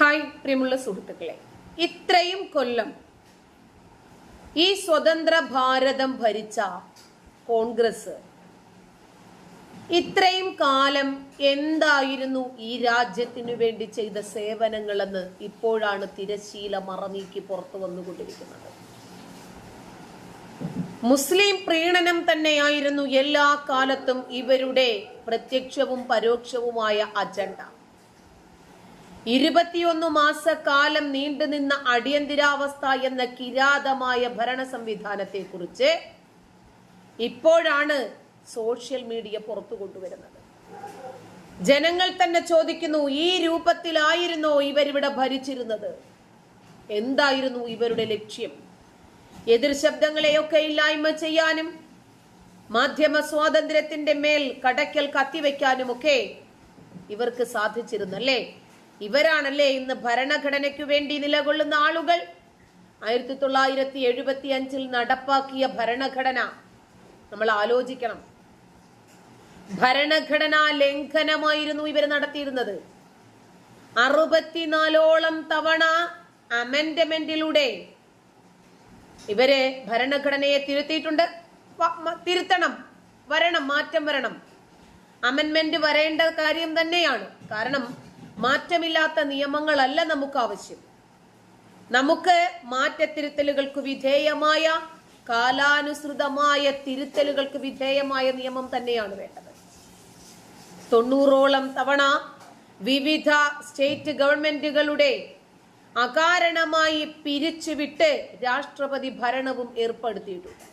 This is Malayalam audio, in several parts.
ഹായ് പ്രിയമുള്ള സുഹൃത്തുക്കളെ. ഇത്രയും കൊല്ലം ഈ സ്വതന്ത്ര ഭാരതം ഭരിച്ച കോൺഗ്രസ് ഇത്രയും കാലം എന്തായിരുന്നു ഈ രാജ്യത്തിനു വേണ്ടി ചെയ്ത സേവനങ്ങളെന്ന് ഇപ്പോഴാണ് തിരശീല മറനീക്കി പുറത്തു വന്നുകൊണ്ടിരിക്കുന്നത്. മുസ്ലിം പ്രീണനം തന്നെയായിരുന്നു എല്ലാ കാലത്തും ഇവരുടെ പ്രത്യക്ഷവും പരോക്ഷവുമായ അജണ്ട. ഇരുപത്തിയൊന്ന് മാസക്കാലം നീണ്ടുനിന്ന അടിയന്തിരാവസ്ഥ എന്ന കിരാതമായ ഭരണ സംവിധാനത്തെ കുറിച്ച് ഇപ്പോഴാണ് സോഷ്യൽ മീഡിയ പുറത്തു കൊണ്ടുവരുന്നത്. ജനങ്ങൾ തന്നെ ചോദിക്കുന്നു ഈ രൂപത്തിലായിരുന്നോ ഇവരിവിടെ ഭരിച്ചിരുന്നത്? എന്തായിരുന്നു ഇവരുടെ ലക്ഷ്യം? എതിർ ശബ്ദങ്ങളെയൊക്കെ ഇല്ലായ്മ ചെയ്യാനും മാധ്യമ സ്വാതന്ത്ര്യത്തിന്റെ മേൽ കടക്കൽ കത്തിവെക്കാനുമൊക്കെ ഇവർക്ക് സാധിച്ചിരുന്നല്ലേ? ഇവരാണല്ലേ ഇന്ന് ഭരണഘടനയ്ക്കു വേണ്ടി നിലകൊള്ളുന്ന ആളുകൾ? ആയിരത്തി തൊള്ളായിരത്തി എഴുപത്തി അഞ്ചിൽ നടപ്പാക്കിയ ഭരണഘടന നമ്മൾ ആലോചിക്കണം. ഭരണഘടനാ ലംഘനമായിരുന്നു ഇവർ നടത്തിയിരുന്നത്. അറുപത്തിനാലോളം തവണ അമെൻഡമെന്റിലൂടെ ഇവരെ ഭരണഘടനയെ തിരുത്തിയിട്ടുണ്ട്. തിരുത്തണം. വരണം മാറ്റം വരണം. അമെന്മെന്റ് വരേണ്ട കാര്യം തന്നെയാണ്. കാരണം മാറ്റമില്ലാത്ത നിയമങ്ങളല്ല നമുക്ക് ആവശ്യം നമുക്ക് മാറ്റത്തിരുത്തലുകൾക്ക് വിധേയമായ കാലാനുസൃതമായ തിരുത്തലുകൾക്ക് വിധേയമായ നിയമം തന്നെയാണ് വേണ്ടത്. തൊണ്ണൂറോളം തവണ വിവിധ സ്റ്റേറ്റ് ഗവൺമെന്റുകളുടെ അകാരണമായി പിരിച്ചുവിട്ട് രാഷ്ട്രപതി ഭരണവും ഏർപ്പെടുത്തിയിട്ടുണ്ട്.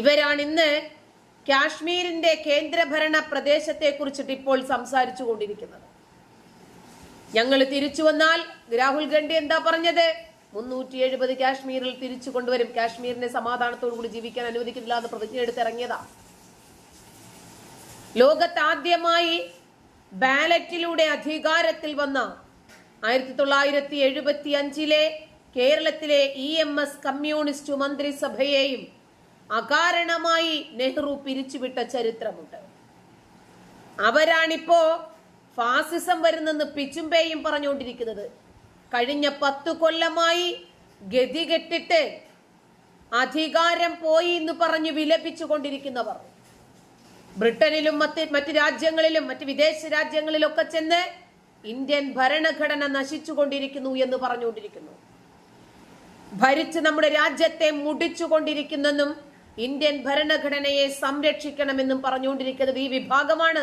ഇവരാണ് ഇന്ന് കാശ്മീരിന്റെ കേന്ദ്രഭരണ പ്രദേശത്തെ കുറിച്ചിട്ട് ഇപ്പോൾ സംസാരിച്ചു കൊണ്ടിരിക്കുന്നത് ഞങ്ങൾ തിരിച്ചു വന്നാൽ രാഹുൽ ഗാന്ധി എന്താ പറഞ്ഞത്? മുന്നൂറ്റി എഴുപത് കാശ്മീരിൽ തിരിച്ചു കൊണ്ടുവരും. കാശ്മീരിനെ സമാധാനത്തോടു കൂടി ജീവിക്കാൻ അനുവദിക്കുന്നില്ല എന്ന് പ്രതിജ്ഞ എടുത്തിറങ്ങിയതാ ലോകത്ത് ആദ്യമായി ബാലറ്റിലൂടെ അധികാരത്തിൽ വന്ന ആയിരത്തി തൊള്ളായിരത്തി എഴുപത്തി അഞ്ചിലെ കേരളത്തിലെ ഇ എം എസ് കമ്മ്യൂണിസ്റ്റ് മന്ത്രിസഭയെയും അകാരണമായി നെഹ്റു പിരിച്ചുവിട്ട ചരിത്രമുണ്ട്. അവരാണിപ്പോ ഫാസിസം വരുന്നെന്ന് പിച്ചുംപേയും പറഞ്ഞുകൊണ്ടിരിക്കുന്നത്. കഴിഞ്ഞ പത്തു കൊല്ലമായി ഗതികെട്ടിട്ട് അധികാരം പോയി എന്ന് പറഞ്ഞ് വിലപിച്ചു കൊണ്ടിരിക്കുന്നവർ ബ്രിട്ടനിലും മറ്റ് മറ്റ് രാജ്യങ്ങളിലും മറ്റ് വിദേശ രാജ്യങ്ങളിലൊക്കെ ചെന്ന് ഇന്ത്യൻ ഭരണഘടന നശിച്ചുകൊണ്ടിരിക്കുന്നു എന്ന് പറഞ്ഞുകൊണ്ടിരിക്കുന്നു. ഭരിച്ച് നമ്മുടെ രാജ്യത്തെ മുടിച്ചുകൊണ്ടിരിക്കുന്നെന്നും ഇന്ത്യൻ ഭരണഘടനയെ സംരക്ഷിക്കണമെന്നും പറഞ്ഞുകൊണ്ടിരിക്കുന്നത് ഈ വിഭാഗമാണ്.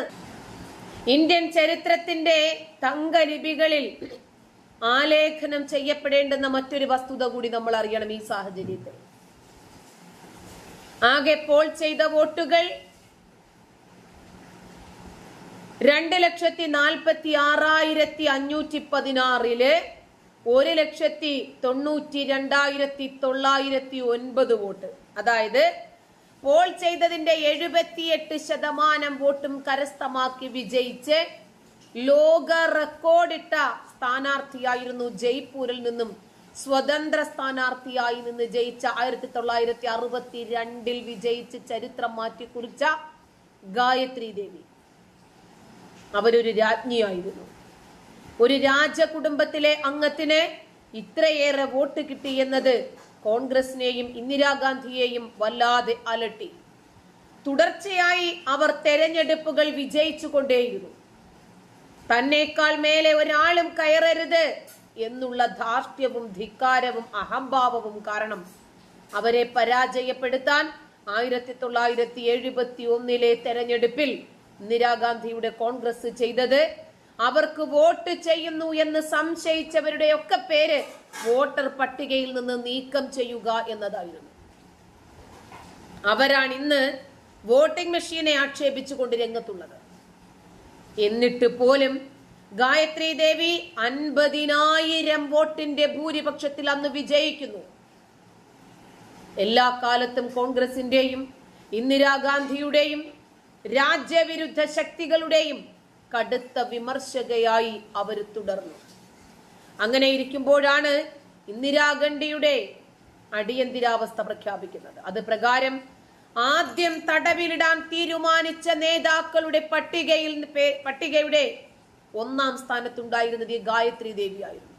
ഇന്ത്യൻ ചരിത്രത്തിന്റെ തങ്കലിപികളിൽ ആലേഖനം ചെയ്യപ്പെടേണ്ടുന്ന മറ്റൊരു വസ്തുത കൂടി നമ്മൾ അറിയണം ഈ സാഹചര്യത്തിൽ. ആകെ പോൾ ചെയ്ത വോട്ടുകൾ രണ്ട് ലക്ഷത്തി നാൽപ്പത്തി ആറായിരത്തി അഞ്ഞൂറ്റി പതിനാറിൽ ഒരു ലക്ഷത്തി തൊണ്ണൂറ്റി രണ്ടായിരത്തി തൊള്ളായിരത്തി ഒൻപത് വോട്ട്. അതായത് പോൾ ചെയ്തതിന്റെ എഴുപത്തിയെട്ട് ശതമാനം വോട്ടും കരസ്ഥമാക്കി വിജയിച്ച് ലോക റെക്കോർഡിട്ട സ്ഥാനാർത്ഥിയായിരുന്നു ജയ്പൂരിൽ നിന്നും സ്വതന്ത്ര സ്ഥാനാർത്ഥിയായി നിന്ന് ജയിച്ച ആയിരത്തി തൊള്ളായിരത്തി അറുപത്തി രണ്ടിൽ വിജയിച്ച് ചരിത്രം മാറ്റി കുറിച്ച ഗായത്രി ദേവി. അവരൊരു രാജ്ഞിയായിരുന്നു. ഒരു രാജകുടുംബത്തിലെ അംഗത്തിന് ഇത്രയേറെ വോട്ട് കിട്ടി എന്നത് കോൺഗ്രസിനെയും ഇന്ദിരാഗാന്ധിയെയും വല്ലാതെ അലട്ടി. തുടർച്ചയായി അവർ തെരഞ്ഞെടുപ്പുകൾ വിജയിച്ചു കൊണ്ടേയിരുന്നു തന്നേക്കാൾ മേലെ ഒരാളും കയറരുത് എന്നുള്ള ധാർഷ്ട്യവും ധിക്കാരവും അഹംഭാവവും കാരണം അവരെ പരാജയപ്പെടുത്താൻ ആയിരത്തി തൊള്ളായിരത്തി എഴുപത്തി ഒന്നിലെ തെരഞ്ഞെടുപ്പിൽ ഇന്ദിരാഗാന്ധിയുടെ കോൺഗ്രസ് ചെയ്തത് അവർക്ക് വോട്ട് ചെയ്യുന്നു എന്ന് സംശയിച്ചവരുടെ ഒക്കെ പേര് വോട്ടർ പട്ടികയിൽ നിന്ന് നീക്കം ചെയ്യുക എന്നതായിരുന്നു. അവരാണ് ഇന്ന് വോട്ടിംഗ് മെഷീനെ ആക്ഷേപിച്ചുകൊണ്ട് രംഗത്തുള്ളത്. എന്നിട്ട് പോലും ഗായത്രി ദേവി അൻപതിനായിരം വോട്ടിന്റെ ഭൂരിപക്ഷത്തിൽ അന്ന് വിജയിക്കുന്നു. എല്ലാ കാലത്തും കോൺഗ്രസിന്റെയും ഇന്ദിരാഗാന്ധിയുടെയും രാജ്യവിരുദ്ധ ശക്തികളുടെയും കടുത്ത വിമർശകയായി അവർ തുടർന്നു. അങ്ങനെ ഇരിക്കുമ്പോഴാണ് ഇന്ദിരാഗാന്ധിയുടെ അടിയന്തിരാവസ്ഥ പ്രഖ്യാപിക്കുന്നത്. അത് പ്രകാരം ആദ്യം തടവിലിടാൻ തീരുമാനിച്ച നേതാക്കളുടെ പട്ടികയിൽ പട്ടികയുടെ ഒന്നാം സ്ഥാനത്തുണ്ടായിരുന്നത് ഗായത്രി ദേവിയായിരുന്നു.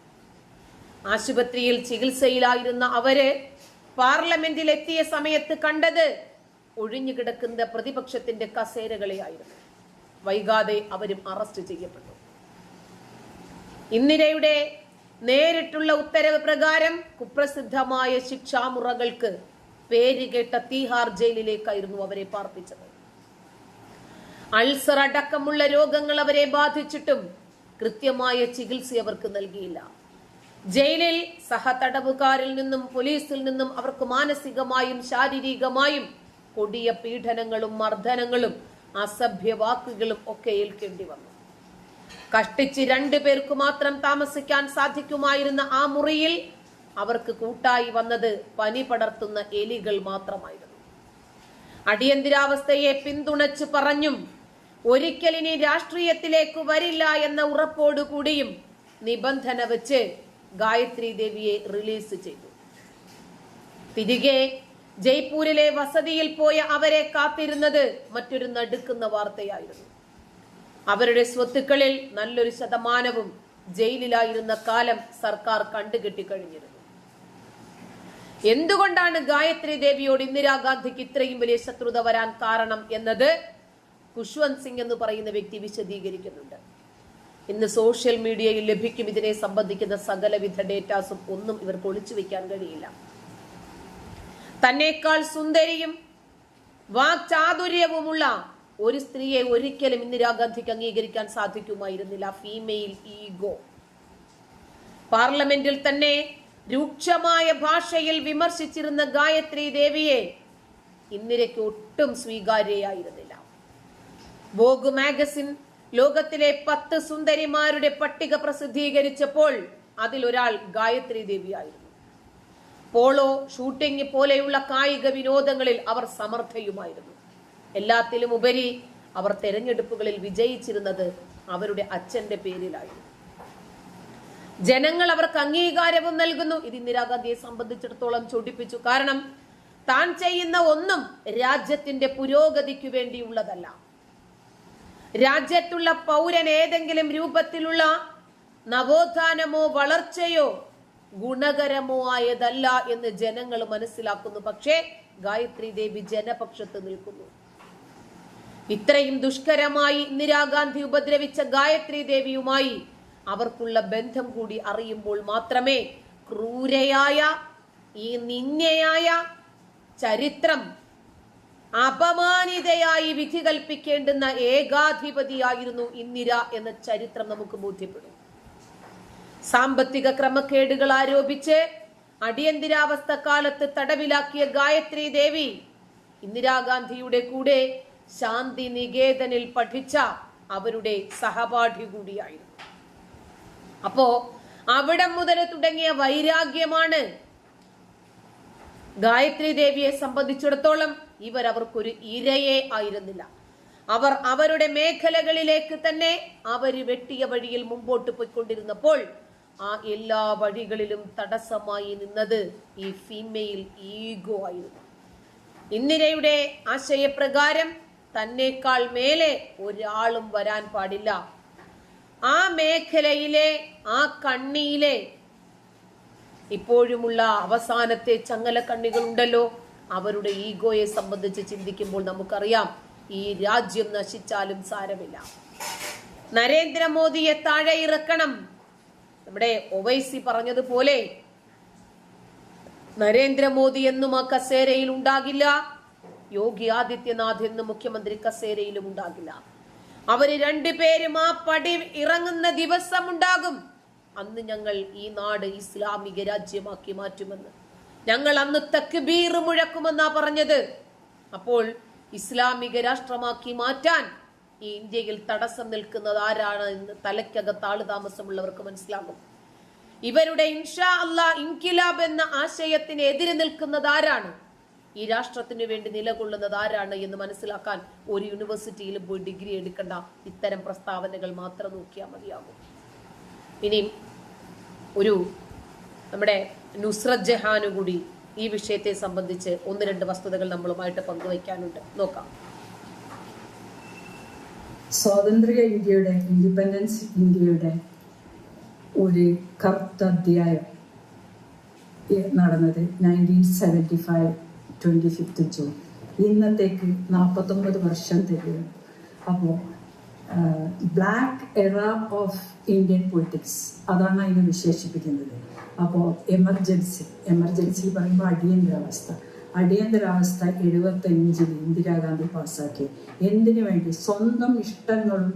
ആശുപത്രിയിൽ ചികിത്സയിലായിരുന്ന അവർ പാർലമെന്റിൽ എത്തിയ സമയത്ത് കണ്ടത് ഒഴിഞ്ഞുകിടക്കുന്ന പ്രതിപക്ഷത്തിന്റെ കസേരകളെയായിരുന്നു. വൈകാതെ അവരും അറസ്റ്റ് ചെയ്യപ്പെട്ടു. ഇന്ദിരയുടെ നേരിട്ടുള്ള ഉത്തരവ് പ്രകാരം കുപ്രസിദ്ധമായ ശിക്ഷാമുറകൾക്ക് പേരുകേട്ട തീഹാർ ജയിലിലേക്കായിരുന്നു അവരെ പാർപ്പിച്ചത്. അൾസർ അടക്കമുള്ള രോഗങ്ങൾ അവരെ ബാധിച്ചിട്ടും കൃത്യമായ ചികിത്സ അവർക്ക് നൽകിയില്ല. ജയിലിൽ സഹതടവുകാരിൽ നിന്നും പോലീസിൽ നിന്നും അവർക്ക് മാനസികമായും ശാരീരികമായും കൊടിയ പീഡനങ്ങളും മർദ്ദനങ്ങളും അസഭ്യ വാക്കുകളും ഒക്കെ ഏൽക്കേണ്ടി വന്നു. കഷ്ടിച്ച് രണ്ടു പേർക്ക് മാത്രം താമസിക്കാൻ സാധിക്കുമായിരുന്ന ആ മുറിയിൽ അവർക്ക് കൂട്ടായി വന്നത് പനി പടർത്തുന്ന എലികൾ മാത്രമായിരുന്നു. അടിയന്തരാവസ്ഥയെ പിന്തുണച്ച് പറഞ്ഞും ഒരിക്കലിനി രാഷ്ട്രീയത്തിലേക്ക് വരില്ല എന്ന ഉറപ്പോടുകൂടിയും നിബന്ധന വെച്ച് ഗായത്രി ദേവിയെ റിലീസ് ചെയ്തു. തിരികെ ജയ്പൂരിലെ വസതിയിൽ പോയ അവരെ കാത്തിരുന്നത് മറ്റൊരു നടുക്കുന്ന വാർത്തയായിരുന്നു. അവരുടെ സ്വത്തുക്കളിൽ നല്ലൊരു ശതമാനവും ജയിലിലായിരുന്ന കാലം സർക്കാർ കണ്ടുകെട്ടിക്കഴിഞ്ഞിരുന്നു. എന്തുകൊണ്ടാണ് ഗായത്രി ദേവിയോട് ഇന്ദിരാഗാന്ധിക്ക് ഇത്രയും വലിയ ശത്രുത വരാൻ കാരണം എന്നത്? ഖുഷ്വന്ത് സിംഗ് എന്ന് പറയുന്ന വ്യക്തി വിശദീകരിക്കുന്നുണ്ട്. ഇന്ന് സോഷ്യൽ മീഡിയയിൽ ലഭിക്കും ഇതിനെ സംബന്ധിക്കുന്ന സകലവിധ ഡേറ്റാസും ഒന്നും ഇവർക്ക് ഒളിച്ചു വെക്കാൻ കഴിയില്ല. തന്നേക്കാൾ സുന്ദരിയും വാക്ചാതുര്യവുമുള്ള ഒരു സ്ത്രീയെ ഒരിക്കലും ഇന്ദിരാഗാന്ധിക്ക് അംഗീകരിക്കാൻ സാധിക്കുമായിരുന്നില്ല. ഫീമെയിൽ ഈഗോ പാർലമെന്റിൽ തന്നെ രൂക്ഷമായ ഭാഷയിൽ വിമർശിച്ചിരുന്ന ഗായത്രി ദേവിയെ ഇന്ദിരയ്ക്ക് ഒട്ടും സ്വീകാര്യയായിരുന്നില്ല. വോഗ് മാഗസിൻ ലോകത്തിലെ പത്ത് സുന്ദരിമാരുടെ പട്ടിക പ്രസിദ്ധീകരിച്ചപ്പോൾ അതിലൊരാൾ ഗായത്രി ദേവിയായിരുന്നു. പോളോ ഷൂട്ടിംഗ് പോലെയുള്ള കായിക വിനോദങ്ങളിൽ അവർ സമർത്ഥയുമായിരുന്നു. എല്ലാത്തിലും ഉപരി അവർ തെരഞ്ഞെടുപ്പുകളിൽ വിജയിച്ചിരുന്നത് അവരുടെ അച്ഛന്റെ പേരിലായിരുന്നു. ജനങ്ങൾ അവർക്ക് അംഗീകാരവും നൽകുന്നു. ഇത് ഇന്ദിരാഗാന്ധിയെ സംബന്ധിച്ചിടത്തോളം ചൊടിപ്പിച്ചു. കാരണം താൻ ചെയ്യുന്ന ഒന്നും രാജ്യത്തിന്റെ പുരോഗതിക്കു വേണ്ടിയുള്ളതല്ല. രാജ്യത്തുള്ള പൗരൻ ഏതെങ്കിലും രൂപത്തിലുള്ള നവോത്ഥാനമോ വളർച്ചയോ ഗുണകരമോ ആയതല്ല എന്ന് ജനങ്ങൾ മനസ്സിലാക്കുന്നു. പക്ഷേ ഗായത്രി ദേവി ജനപക്ഷത്ത് നിൽക്കുന്നു. ഇത്രയും ദുഷ്കരമായി ഇന്ദിരാഗാന്ധി ഉപദ്രവിച്ച ഗായത്രി ദേവിയുമായി അവർക്കുള്ള ബന്ധം കൂടി അറിയുമ്പോൾ മാത്രമേ ക്രൂരയായ ഈ നിന്യയായ ചരിത്രം അപമാനിതയായി വിധി കൽപ്പിക്കേണ്ടുന്ന ഏകാധിപതിയായിരുന്നു ഇന്ദിര എന്ന ചരിത്രം നമുക്ക് ബോധ്യപ്പെടും. സാമ്പത്തിക ക്രമക്കേടുകൾ ആരോപിച്ച് അടിയന്തരാവസ്ഥ കാലത്ത് തടവിലാക്കിയ ഗായത്രി ദേവി ഇന്ദിരാഗാന്ധിയുടെ കൂടെ ശാന്തി നികേതനിൽ പഠിച്ച അവരുടെ സഹപാഠി കൂടിയായിരുന്നു. അപ്പോ അവിടെ മുതൽ തുടങ്ങിയ വൈരാഗ്യമാണ് ഗായത്രി ദേവിയെ സംബന്ധിച്ചിടത്തോളം ഇവർ അവർക്കൊരു ഇരയെ ആയിരുന്നില്ല. അവർ അവരുടെ മേഖലകളിലേക്ക് തന്നെ അവർ വെട്ടിയ വഴിയിൽ മുമ്പോട്ട് പോയിക്കൊണ്ടിരുന്നപ്പോൾ ആ എല്ലാ വഴികളിലും തടസ്സമായി നിന്നത് ഈ ഫീമെയിൽ ഈഗോ ആയിരുന്നു. ഇന്ദിരയുടെ ആശയപ്രകാരം തന്നേക്കാൾ മേലെ ഒരാളും വരാൻ പാടില്ല. ആ മേഖലയിലെ ആ കണ്ണിയിലെ ഇപ്പോഴുമുള്ള അവസാനത്തെ ചങ്ങല കണ്ണികൾ ഉണ്ടല്ലോ അവരുടെ ഈഗോയെ സംബന്ധിച്ച് ചിന്തിക്കുമ്പോൾ നമുക്കറിയാം ഈ രാജ്യം നശിച്ചാലും സാരമില്ല. നരേന്ദ്രമോദിയെ താഴെ ഇറക്കണം നമ്മുടെ ഒവൈസി പറഞ്ഞതുപോലെ നരേന്ദ്രമോദി എന്നും ആ കസേരയിൽ ഉണ്ടാകില്ല. യോഗി ആദിത്യനാഥ് എന്നും മുഖ്യമന്ത്രി കസേരയിലും ഉണ്ടാകില്ല. അവർ രണ്ടുപേരും ആ പടി ഇറങ്ങുന്ന ദിവസം ഉണ്ടാകും അന്ന് ഞങ്ങൾ ഈ നാട് ഇസ്ലാമിക രാജ്യമാക്കി മാറ്റുമെന്ന്. ഞങ്ങൾ അന്ന് തക്ബീർ മുഴക്കുമെന്നാ പറഞ്ഞത്. അപ്പോൾ ഇസ്ലാമിക രാഷ്ട്രമാക്കി മാറ്റാൻ ഈ ഇന്ത്യയിൽ തടസ്സം നിൽക്കുന്നത് ആരാണ് എന്ന് തലയ്ക്കകത്ത് ആൾ താമസമുള്ളവർക്ക് മനസ്സിലാകും. ഇവരുടെ ഇൻഷാ അള്ളാ ഇൻകിലാബ് എന്ന ആശയത്തിന് എതിരെ നിൽക്കുന്നത് ആരാണ്? ഈ രാഷ്ട്രത്തിന് വേണ്ടി നിലകൊള്ളുന്നത് ആരാണ് എന്ന് മനസ്സിലാക്കാൻ ഒരു യൂണിവേഴ്സിറ്റിയിലും പോയി ഡിഗ്രി എടുക്കേണ്ട ഇത്തരം പ്രസ്താവനകൾ മാത്രം നോക്കിയാൽ മതിയാകും. ഇനിയും ഒരു നമ്മുടെ നുസ്രത് ജഹാനു കൂടി ഈ വിഷയത്തെ സംബന്ധിച്ച് ഒന്ന് രണ്ട് വസ്തുതകൾ നമ്മളുമായിട്ട് പങ്കുവയ്ക്കാനുണ്ട്. നോക്കാം. സ്വാതന്ത്ര്യ ഇന്ത്യയുടെ ഇൻഡിപെൻഡൻസ് ഇന്ത്യയുടെ ഒരു കറുത്ത അധ്യായം നടന്നത് nineteen seventy five twenty fifth June. ഇന്നത്തേക്ക് നാൽപ്പത്തൊമ്പത് വർഷം തികയും. അപ്പോൾ ബ്ലാക്ക് എറ ഓഫ് ഇന്ത്യൻ പൊളിറ്റിക്സ് അതാണ് അതിനെ വിശേഷിപ്പിക്കുന്നത്. അപ്പോൾ എമർജൻസി എമർജൻസി പറയുമ്പോൾ അടിയന്തരാവസ്ഥ. അടിയന്തരാവസ്ഥ എഴുപത്തഞ്ചിൽ ഇന്ദിരാഗാന്ധി പാസ്സാക്കി. എന്തിനു വേണ്ടി? സ്വന്തം ഇഷ്ടങ്ങളും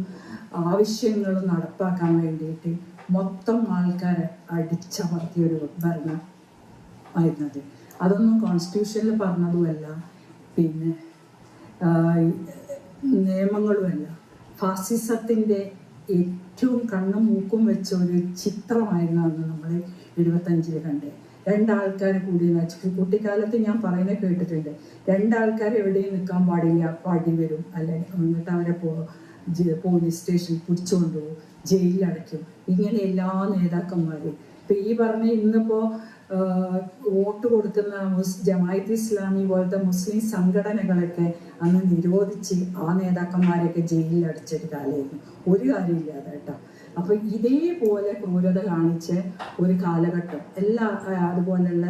ആവശ്യങ്ങളും നടപ്പാക്കാൻ വേണ്ടിയിട്ട് മൊത്തം ആൾക്കാരെ അടിച്ചമർത്തിയ ഒരു ഭരണം ആയിരുന്നത്. അതൊന്നും കോൺസ്റ്റിറ്റ്യൂഷനിൽ പറഞ്ഞതുമല്ല. പിന്നെ നിയമങ്ങളുമല്ല. ഫാസിസത്തിന്റെ ഏറ്റവും കണ്ണും മൂക്കും വെച്ച ഒരു ചിത്രമായിരുന്നു അന്ന് നമ്മൾ എഴുപത്തഞ്ചിൽ കണ്ടത്. രണ്ടാൾക്കാർ കൂടി എന്ന് വെച്ചിട്ട് കുട്ടിക്കാലത്ത് ഞാൻ പറയുന്നത് കേട്ടിട്ടുണ്ട്. രണ്ടാൾക്കാർ എവിടെയും നിൽക്കാൻ പാടില്ല പാടി വരും. അല്ലെങ്കിൽ എന്നിട്ട് അവരെ പോ പോലീസ് സ്റ്റേഷനിൽ പിടിച്ചുകൊണ്ടുപോകും ജയിലിലടയ്ക്കും ഇങ്ങനെ എല്ലാ നേതാക്കന്മാരും. ഇപ്പൊ ഈ പറഞ്ഞ ഇന്നിപ്പോ വോട്ട് കൊടുക്കുന്ന മുസ് ജമായത്ത് ഇസ്ലാമി പോലത്തെ മുസ്ലിം സംഘടനകളൊക്കെ അന്ന് നിരോധിച്ച് ആ നേതാക്കന്മാരെയൊക്കെ ജയിലിൽ അടച്ചൊരു കാലമായിരുന്നു ഒരു കാര്യമില്ലാതെ കേട്ടോ. അപ്പൊ ഇതേപോലെ ക്രൂരത കാണിച്ച് ഒരു കാലഘട്ടം എല്ലാ അതുപോലെയുള്ള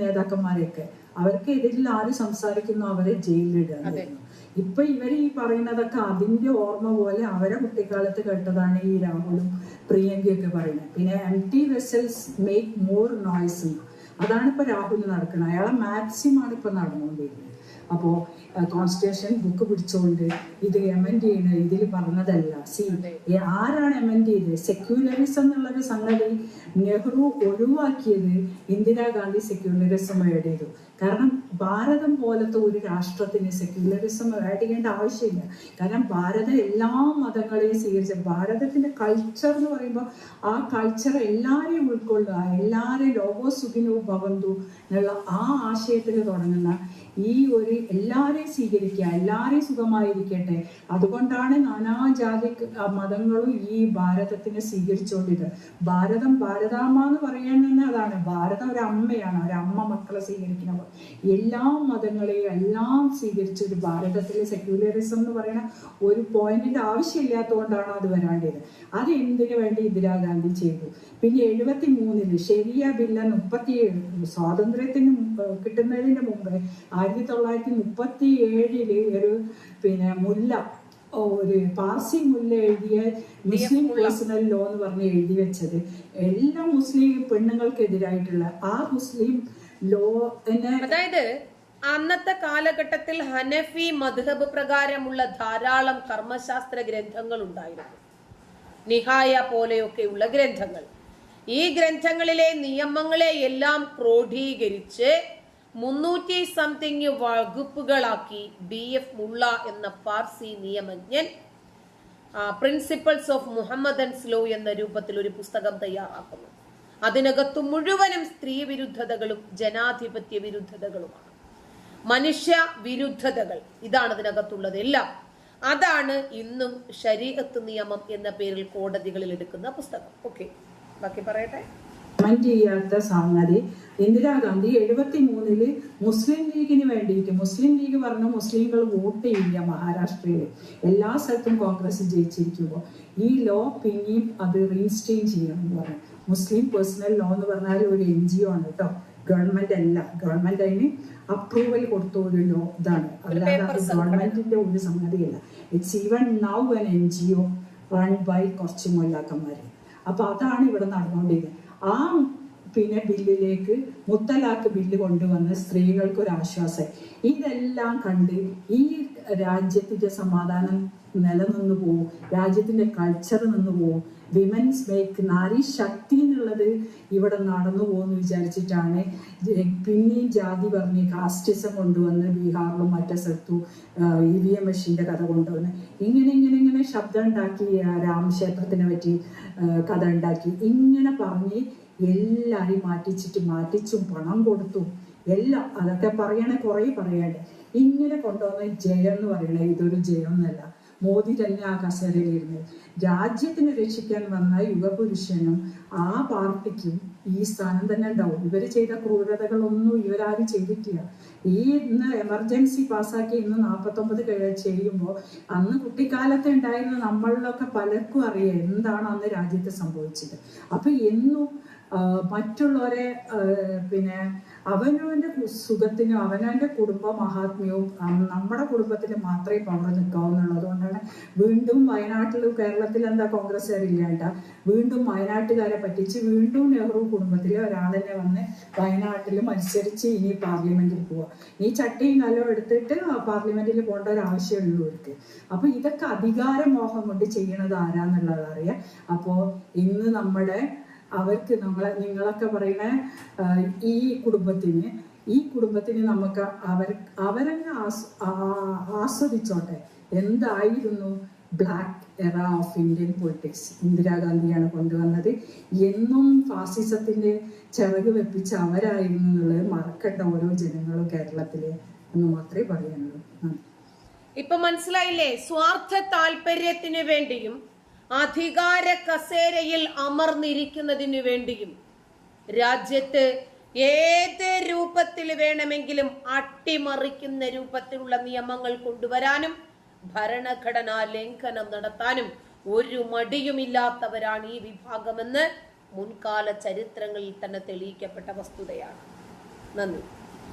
നേതാക്കന്മാരെയൊക്കെ അവർക്ക് എതിരിൽ ആര് സംസാരിക്കുന്നു അവരെ ജയിലിലിടുകയായിരുന്നു ഇപ്പൊ ഇവർ ഈ പറയുന്നതൊക്കെ അതിന്റെ ഓർമ്മ പോലെ അവരെ കുട്ടിക്കാലത്ത് കേട്ടതാണ് ഈ രാഹുലും പ്രിയങ്കയൊക്കെ പറയുന്നത്. പിന്നെ M T vessels make more noise അതാണ് ഇപ്പൊ രാഹുൽ നടക്കുന്നത്. അയാളെ മാക്സിമാണ് ഇപ്പൊ നടന്നുകൊണ്ടിരിക്കുന്നത്. അപ്പോ കോൺസ്റ്റിറ്റ്യൂഷൻ ബുക്ക് പിടിച്ചുകൊണ്ട് ഇത് എമൻഡ് ചെയ്യണ ഇതിൽ പറഞ്ഞതല്ല. സി ആരാണ് എമൻഡ് ചെയ്തത് സെക്യുലറിസം എന്നുള്ളൊരു സംഗതി നെഹ്റു ഒഴിവാക്കിയത് ഇന്ദിരാഗാന്ധി സെക്യുലറിസം ആഡ് ചെയ്തു കാരണം ഭാരതം പോലത്തെ ഒരു രാഷ്ട്രത്തിന് സെക്യുലറിസം ആഡ് ചെയ്യേണ്ട ആവശ്യമില്ല. കാരണം ഭാരതം എല്ലാ മതങ്ങളെയും സ്വീകരിച്ച ഭാരതത്തിന്റെ കൾച്ചർ എന്ന് പറയുമ്പോൾ ആ കൾച്ചർ എല്ലാവരെയും ഉൾക്കൊള്ളുക എല്ലാവരെയും ലോകോ സുഖിനോ ഭവന്തു എന്നുള്ള ആ ആശയത്തിൽ തുടങ്ങുന്ന ഈ ഒരു എല്ലാവരെയും സ്വീകരിക്കുക എല്ലാവരെയും സുഖമായിരിക്കട്ടെ. അതുകൊണ്ടാണ് നാനാജാതി ജാതി മതങ്ങളും ഈ ഭാരതത്തിനെ സ്വീകരിച്ചോണ്ടിത് ഭാരതം ഭാരതാമ്മ എന്ന് പറയാൻ തന്നെ അതാണ്. ഭാരതം ഒരു അമ്മയാണ് ഒരു അമ്മ മക്കളെ സ്വീകരിക്കുന്നത്. എല്ലാ മതങ്ങളെയും എല്ലാം സ്വീകരിച്ച ഒരു ഭാരതത്തിലെ സെക്യുലറിസം എന്ന് പറയുന്ന ഒരു പോയിന്റിന്റെ ആവശ്യമില്ലാത്തതുകൊണ്ടാണ് അത് വരാണ്ടത് അത് എന്തിനു വേണ്ടി ഇന്ദിരാഗാന്ധി ചെയ്തു? പിന്നെ എഴുപത്തി മൂന്നിൽ ശരിയ ബില്ല മുപ്പത്തിയേഴ് സ്വാതന്ത്ര്യത്തിന് കിട്ടുന്നതിന് മുമ്പ് ആയിരത്തി തൊള്ളായിരത്തി മുപ്പത്തി ഏഴിൽ ഒരു പിന്നെ മുല്ല ഒരു പാർസി മുല്ല എഴുതിയ മുസ്ലിം പേഴ്സണൽ ലോ എന്ന് പറഞ്ഞ് എഴുതി വെച്ചത്. എല്ലാ മുസ്ലിം പെണ്ണുങ്ങൾക്കെതിരായിട്ടുള്ള ആ മുസ്ലിം ലോ അതായത് അന്നത്തെ കാലഘട്ടത്തിൽ ഹനഫി മധുഹബ് പ്രകാരമുള്ള ധാരാളം കർമ്മശാസ്ത്ര ഗ്രന്ഥങ്ങൾ ഉണ്ടായിരുന്നു. നിഹായ പോലെയൊക്കെയുള്ള ഗ്രന്ഥങ്ങൾ. ഈ ഗ്രന്ഥങ്ങളിലെ നിയമങ്ങളെ എല്ലാം ക്രോഡീകരിച്ച് മുന്നൂറ്റി സംതിങ് വകുപ്പുകളാക്കി ബി എഫ് മുള്ള എന്ന പാർസി നിയമജ്ഞൻ പ്രിൻസിപ്പൾസ് ഓഫ് മുഹമ്മദൻസ് ലോ എന്ന രൂപത്തിൽ ഒരു പുസ്തകം തയ്യാറാക്കുന്നു. അതിനകത്തു മുഴുവനും സ്ത്രീ വിരുദ്ധതകളും ജനാധിപത്യ വിരുദ്ധതകളുമാണ്. മനുഷ്യ വിരുദ്ധതകൾ ഇതാണ് അതിനകത്തുള്ളത് എല്ലാം. അതാണ് ഇന്നും ശരീഅത്ത് നിയമം എന്ന പേരിൽ കോടതികളിൽ എടുക്കുന്ന പുസ്തകം. ഓക്കെ ബാക്കി പറയട്ടെ? കമന്റ് ചെയ്യാത്ത സംഗതി. ഇന്ദിരാഗാന്ധി എഴുപത്തി മൂന്നിൽ മുസ്ലിം ലീഗിന് വേണ്ടിയിട്ട് മുസ്ലിം ലീഗ് പറഞ്ഞു മുസ്ലിങ്ങൾ വോട്ട് ചെയ്യില്ല മഹാരാഷ്ട്രയിൽ. എല്ലാ സ്ഥലത്തും കോൺഗ്രസ് ജയിച്ചിരിക്കുമ്പോൾ ഈ ലോ പിന്നെയും അത് റീസ്റ്റെയിൻ ചെയ്യണം എന്ന് പറഞ്ഞു മുസ്ലിം പേഴ്സണൽ ലോ എന്ന് പറഞ്ഞാൽ ഒരു എൻ ജി ഒ ആണ് കേട്ടോ. ഗവൺമെന്റ് അല്ല. ഗവൺമെന്റ് അതിന് അപ്രൂവൽ കൊടുത്ത ഒരു ലോ ഇതാണ്. അല്ലാതെ അത് ഗവൺമെന്റിന്റെ ഒരു സംഗതിയല്ല. It's even now N N G O run by കുറച്ച് മൊല്ലാക്കന്മാര് അപ്പൊ അതാണ് ഇവിടെ നടന്നുകൊണ്ടിരിക്കുന്നത്. ആ പിന്നെ ബില്ലിലേക്ക് മുത്തലാക്ക് ബില്ല് കൊണ്ടുവന്ന് സ്ത്രീകൾക്ക് ഒരു ആശ്വാസം ഇതെല്ലാം കണ്ട് ഈ രാജ്യത്തിന്റെ സമാധാനം നിലനിന്നു പോവും. രാജ്യത്തിന്റെ കൾച്ചർ നിന്ന് പോവും. വിമൻസ് മേക്ക് നാരി ശക്തി എന്നുള്ളത് ഇവിടെ നടന്നു പോകുമെന്ന് വിചാരിച്ചിട്ടാണ് പിന്നെയും ജാതി പറഞ്ഞ് കാസ്റ്റിസം കൊണ്ടുവന്ന് ബീഹാറിലും മറ്റേ സ്ഥലത്തും ഇ വി എം മെഷീന്റെ കഥ കൊണ്ടുവന്ന് ഇങ്ങനെ ഇങ്ങനെ ഇങ്ങനെ ശബ്ദം ഉണ്ടാക്കി രാമക്ഷേത്രത്തിനെ പറ്റി കഥ ഉണ്ടാക്കി. ഇങ്ങനെ പറഞ്ഞ് എല്ലാരെയും മാറ്റിച്ചിട്ട് മാറ്റിച്ചും പണം കൊടുത്തു എല്ലാം അതൊക്കെ പറയണേ കുറേ പറയണ്ടേ. ഇങ്ങനെ കൊണ്ടുവന്ന ജയം എന്ന് പറയണേ ഇതൊരു ജയം എന്നല്ല. മോദി തന്നെ ആ കസേരയിലിരുന്നു രാജ്യത്തിനെ രക്ഷിക്കാൻ വന്ന യുവപുരുഷനും ആ പാർട്ടിക്കും ഈ സ്ഥാനം തന്നെ ഉണ്ടാവും. ഇവർ ചെയ്ത ക്രൂരതകളൊന്നും ഇവരാരും ചെയ്തിട്ടില്ല. ഈ ഇന്ന് എമർജൻസി പാസ്സാക്കി ഇന്ന് നാൽപ്പത്തൊമ്പത് ചെയ്യുമ്പോൾ അന്ന് കുട്ടിക്കാലത്ത് ഉണ്ടായിരുന്ന നമ്മളിലൊക്കെ പലർക്കും അറിയാം എന്താണ് അന്ന് രാജ്യത്ത് സംഭവിച്ചത്. അപ്പൊ എന്നും മറ്റുള്ളവരെ പിന്നെ അവനവന്റെ സുഖത്തിനും അവനവന്റെ കുടുംബ മഹാത്മ്യവും നമ്മുടെ കുടുംബത്തിൽ മാത്രമേ പവർ നിൽക്കാവുന്നുള്ളൂ. അതുകൊണ്ടാണ് വീണ്ടും വയനാട്ടിലും കേരളത്തിൽ എന്താ കോൺഗ്രസ്സുകാരില്ലാണ്ട? വീണ്ടും വയനാട്ടുകാരെ പറ്റിച്ച് വീണ്ടും നെഹ്റു കുടുംബത്തിലെ തന്നെ വന്ന് വയനാട്ടിൽ മത്സരിച്ച് ഇനി പാർലമെന്റിൽ പോവുക ഈ ചട്ടിയും കലവും എടുത്തിട്ട് പാർലമെന്റിൽ പോകേണ്ട ഒരു ആവശ്യമുള്ളൂ ഇവർക്ക്. അപ്പൊ ഇതൊക്കെ അധികാരമോഹം കൊണ്ട് ചെയ്യണത് ആരാന്നുള്ളത് അറിയാം. അപ്പോ ഇന്ന് നമ്മുടെ അവർക്ക് നമ്മളെ നിങ്ങളൊക്കെ പറയുന്ന ഈ കുടുംബത്തിന് ഈ കുടുംബത്തിന് നമുക്ക് അവർ അവരങ്ങ് ആസ്- ആസ്വദിച്ചോട്ടെ. എന്തായിരുന്നു ബ്ലാക്ക് എറ ഓഫ് ഇന്ത്യൻ പൊളിറ്റിക്സ് ഇന്ദിരാഗാന്ധിയാണ് കൊണ്ടുവന്നത്. എന്നും ഫാസിസത്തിന്റെ ചിറക് വെപ്പിച്ച അവരായിരുന്നു എന്നുള്ളത് മറക്കേണ്ട ഓരോ ജനങ്ങളും കേരളത്തിൽ എന്ന് മാത്രമേ പറയാനുള്ളൂ. ഇപ്പൊ മനസ്സിലായില്ലേ? സ്വാർത്ഥ താല്പര്യത്തിന് വേണ്ടിയും അധികാര കസേരയിൽ അമർന്നിരിക്കുന്നതിനു വേണ്ടിയും രാജ്യത്ത് ഏത് രൂപത്തിൽ വേണമെങ്കിലും അട്ടിമറിക്കുന്ന രൂപത്തിലുള്ള നിയമങ്ങൾ കൊണ്ടുവരാനും ഭരണഘടനാ ലംഘനം നടത്താനും ഒരു മടിയുമില്ലാത്തവരാണ് ഈ വിഭാഗമെന്ന് മുൻകാല ചരിത്രങ്ങളിൽ തന്നെ തെളിയിക്കപ്പെട്ട വസ്തുതയാണ്. നന്ദി.